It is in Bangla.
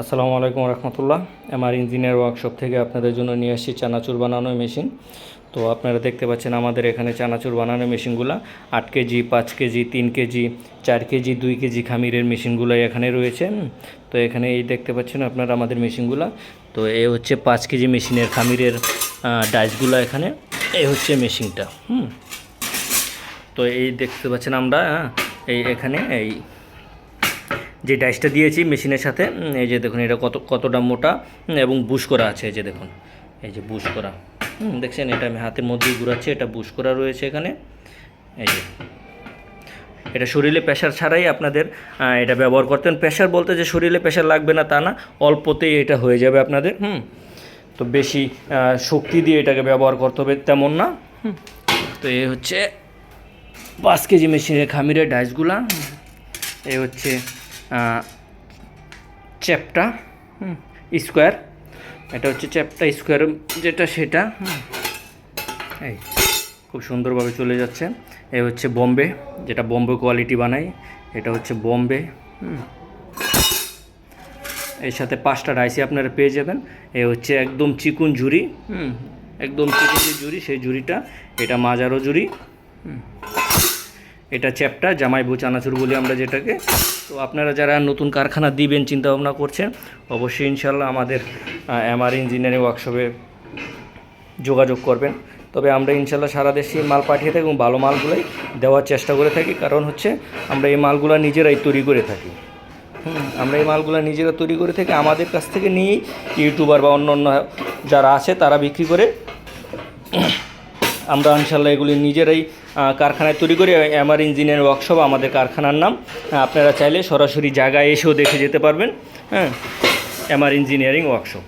আসসালামু আলাইকুম রহমতুল্লাহ। আমার ইঞ্জিনিয়ার ওয়ার্কশপ থেকে আপনাদের জন্য নিয়ে আসছি চানাচুর বানানোর মেশিন। তো আপনারা দেখতে পাচ্ছেন আমাদের এখানে চানাচুর বানানোর মেশিনগুলো। আট কেজি, পাঁচ কেজি, তিন কেজি, চার কেজি, দুই কেজি খামিরের মেশিনগুলো এখানে রয়েছে। তো এখানে এই দেখতে পাচ্ছেন আপনারা আমাদের মেশিনগুলো। তো এ হচ্ছে পাঁচ কেজি মেশিনের খামিরের ডাইসগুলো এখানে। এই হচ্ছে মেশিনটা, হুম। তো এই দেখতে পাচ্ছেন আমরা এই এখানে এই যে ডাইসটা দিয়েছি মেশিনের সাথে এই যে দেখুন এটা কত, কতটা মোটা এবং বুশ করা আছে, এই যে দেখুন, এই যে বুশ করা দেখছেন এটা আমি হাতের মধ্যেই ঘুরাচ্ছি, এটা বুশ করা রয়েছে এখানে, এই যে। এটা শরীরে প্রেশার ছাড়াই আপনাদের এটা ব্যবহার করতেন প্রেশার বলতে যে শরীরে প্রেশার লাগবে না তা না, অল্পতেই এটা হয়ে যাবে আপনাদের, হুম। তো বেশি শক্তি দিয়ে এটাকে ব্যবহার করতে হবে তেমন না তো এই হচ্ছে পাঁচ কেজি মেশিনের খামিরের ডাইসগুলা এই হচ্ছে চ্যাপটা স্কোয়ার। এটা হচ্ছে চ্যাপটা, স্কোয়ার, যেটা সেটা এই, খুব সুন্দরভাবে চলে যাচ্ছে। এই হচ্ছে বোম্বে, যেটা বোম্বে কোয়ালিটি বানাই এটা হচ্ছে বোম্বে। এর সাথে পাঁচটা রাইসি আপনারা পেয়ে যাবেন। এ হচ্ছে একদম চিকুন হুম, একদম চিকুন যে ঝুরি, সেই ঝুরিটা, এটা মাজারো ঝুরি এটা চ্যাপটা জামাইবু চানাচুর বলি আমরা যেটাকে। তো আপনারা যারা নতুন কারখানা দিবেন চিন্তা ভাবনা করছেন, অবশ্যই ইনশাল্লাহ আমাদের এমআর ইঞ্জিনিয়ারিং ওয়ার্কশপে যোগাযোগ করবেন। তবে আমরা ইনশাল্লাহ সারা দেশে মাল পাঠিয়ে থাকি এবং ভালো মালগুলোই দেওয়ার চেষ্টা করে থাকি। কারণ হচ্ছে, আমরা এই মালগুলো নিজেরাই তৈরি করে থাকি। আমরা এই মালগুলো নিজেরা তৈরি করে থাকি। আমাদের কাছ থেকে নিয়েই ইউটিউবার বা অন্য অন্য যারা আছে, তারা বিক্রি করে আমরা ইনশাল্লাহ এগুলি নিজেরাই কারখানায় তৈরি করি আমার ইঞ্জিনিয়ার ওয়ার্কশপ, আমাদের কারখানার নাম। আপনারা চাইলে সরাসরি জায়গায় এসেও দেখে যেতে পারবেন হ্যাঁ এমআর ইঞ্জিনিয়ারিং ওয়ার্কশপ।